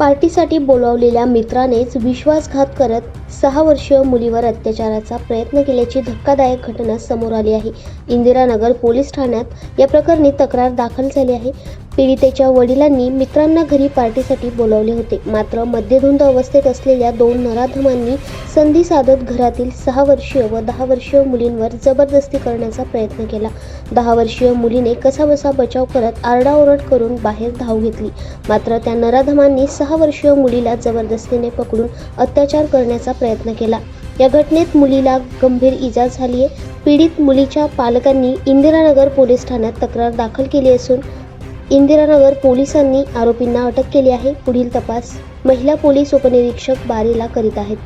पार्टीसाठी बोलावलेल्या मित्रानेच विश्वासघात करत सहा वर्षीय मुलीवर अत्याचाराचा प्रयत्न केल्याची धक्कादायक घटना समोर आली आहे. इंदिरानगर पोलीस ठाण्यात या प्रकरणी तक्रार दाखल झाली आहे. पीडितेच्या वडिलांनी मित्रांना घरी पार्टीसाठी बोलावले होते. मात्र मद्यधुंद अवस्थेत असलेल्या दोन नराधमांनी संधी साधत घरातील सहा वर्षीय व दहा वर्षीय मुलींवर जबरदस्ती करण्याचा प्रयत्न केला. दहा वर्षीय मुलीने कसाबसा बचाव करत आरडाओरड करून बाहेर धाव घेतली. मात्र त्या नराधमांनी सहा वर्षीय मुलीला जबरदस्तीने पकडून अत्याचार करण्याचा प्रयत्न केला. या घटनेत मुलीला गंभीर इजा झाली आहे पीडित मुलीच्या पालकांनी इंदिरानगर पोलीस ठाण्यात तक्रार दाखल केली असून इंदिरानगर पोलिसांनी आरोपींना अटक केली आहे. पुढील तपास महिला पोलीस उपनिरीक्षक बारीला करीत आहेत.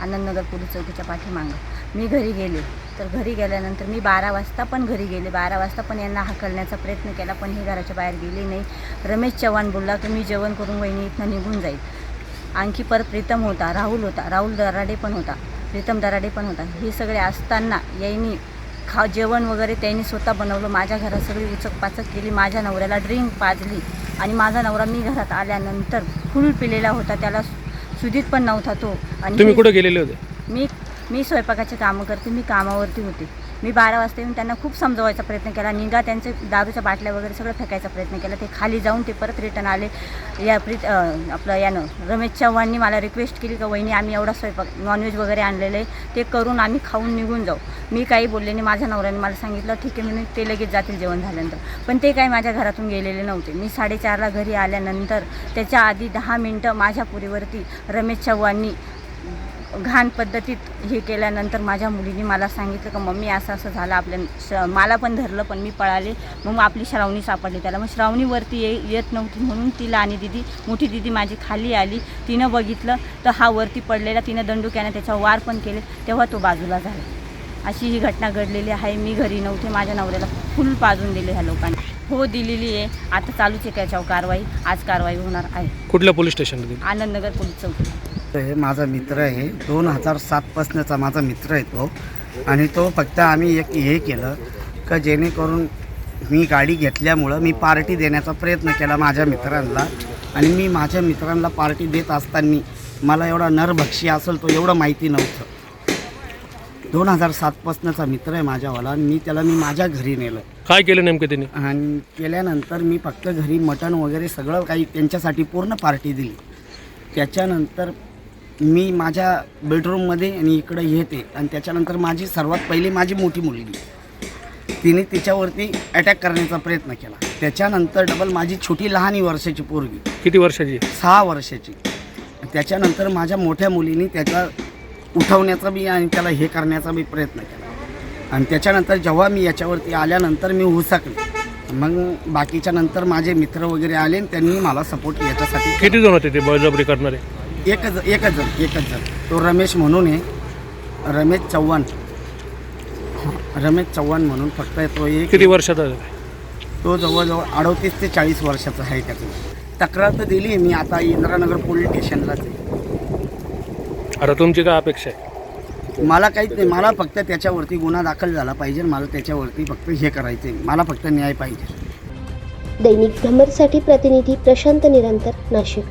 आनंदनगर पोलीस चौकीच्या पाठीमागं. मी घरी गेले. तर घरी गेल्यानंतर मी बारा वाजता पण घरी गेले. बारा वाजता पण यांना हाकलण्याचा प्रयत्न केला पण हे घराच्या बाहेर गेले नाही. रमेश चव्हाण बोलला की मी जेवण करून वहिनी इथनं निघून जाईल. आणखी परत प्रीतम होता राहुल होता राहुल दराडे पण होता प्रीतम दराडे पण होता. हे सगळे असताना यांनी खा जेवण वगैरे त्यांनी स्वतः बनवलं. माझ्या घरात सगळी उचक पाचक केली. माझ्या नवऱ्याला ड्रिंक पाजली. आणि माझा नवरा मी घरात आल्यानंतर फुल पिलेला होता. त्याला सुधीत पण नव्हता तो. आणि तुम्ही कुठे गेलेले होते? मी मी स्वयंपाकाचे कामं करते. मी कामावरती होते. मी बारा वाजता येऊन त्यांना खूप समजवायचा प्रयत्न केला. निघा त्यांचे दारूच्या बाटल्या वगैरे सगळं फेकायचा प्रयत्न केला. ते खाली जाऊन ते परत रिटर्न आले. या प्रीत आपलं यानं रमेश चव्हाणनी मला रिक्वेस्ट केली का वहिनी आम्ही एवढा स्वयंपाक नॉनव्हेज वगैरे आणलेलं आहे. ते करून आम्ही खाऊन निघून जाऊ. मी काही बोलले नाही. माझ्या नवऱ्याने मला सांगितलं ठीक आहे म्हणून ते लगेच जातील जेवण झाल्यानंतर. पण ते काही माझ्या घरातून गेलेले नव्हते. मी साडेचारला घरी आल्यानंतर त्याच्या आधी दहा मिनटं माझ्या पुरीवरती रमेश चव्हाणनी घाण पद्धतीत हे केल्यानंतर माझ्या मुलीने मला सांगितलं का मम्मी असं असं झालं आपल्या श मला पण धरलं पण मी पळाले. मग आपली श्रावणी सापडली त्याला. मग श्रावणीवरती ये येत नव्हती म्हणून तिला आणि दिदी मोठी दिदी माझी खाली आली. तिनं बघितलं तर हा वरती पडलेला तिनं दंडुक्याने त्याच्यावर वार पण केले. तेव्हा तो बाजूला झाला. अशी ही घटना घडलेली आहे. मी घरी नव्हते. माझ्या नवऱ्याला फुल पाजून दिले ह्या लोकांनी. हो दिलेली आहे. आता चालूच आहे त्याच्यावर कारवाई. आज कारवाई होणार आहे. कुठल्या पोलीस स्टेशनला गेले? आनंदनगर पोलीस चौकी हे माझा मित्र आहे. दोन हजार सातपासनंचा माझा मित्र आहे तो. आणि तो फक्त आम्ही एक हे केलं का जेणेकरून मी गाडी घेतल्यामुळं मी पार्टी देण्याचा प्रयत्न केला माझ्या मित्रांना. आणि मी माझ्या मित्रांना पार्टी देत असताना मला एवढा नरभक्षी असेल तो एवढं माहिती नव्हतं. दोन हजार सातपासनंचा मित्र आहे माझ्यावाला आणि मी त्याला मी माझ्या घरी नेलं. काय केलं नेमकं त्यांनी? आणि केल्यानंतर मी फक्त घरी मटण वगैरे सगळं काही त्यांच्यासाठी पूर्ण पार्टी दिली. त्याच्यानंतर मी माझ्या बेडरूममध्ये आणि इकडं येते आणि त्याच्यानंतर माझी सर्वात पहिली माझी मोठी मुलगी. तिने तिच्यावरती अटॅक करण्याचा प्रयत्न केला. त्याच्यानंतर डबल माझी छोटी लहानी वर्षाची पोरगी. किती वर्षाची? सहा वर्षाची. त्याच्यानंतर माझ्या मोठ्या मुलीने त्याचा उठवण्याचा बी आणि त्याला हे करण्याचा बी प्रयत्न केला. आणि त्याच्यानंतर जेव्हा मी याच्यावरती आल्यानंतर मी हुसकले. मग बाकीच्या नंतर माझे मित्र वगैरे आले आणि त्यांनी मला सपोर्ट याच्यासाठी. किती जण होते ते बळजबरी करणारे? एकच एकच जण एकच जण. तो रमेश म्हणून आहे. रमेश चव्हाण. रमेश चव्हाण म्हणून फक्त तो एक किती वर्षाचा? तो जवळजवळ अडतीस ते चाळीस वर्षाचा आहे त्याचं. तक्रार तर दिली मी आता इंदिरानगर पोलीस स्टेशनलाच आहे. आता तुमची काय अपेक्षा आहे? मला काहीच नाही. मला फक्त त्याच्यावरती गुन्हा दाखल झाला पाहिजे. मला त्याच्यावरती फक्त हे करायचं आहे मला फक्त न्याय पाहिजे. दैनिक भ्रमरसाठी प्रतिनिधी प्रशांत निरंतर नाशिक.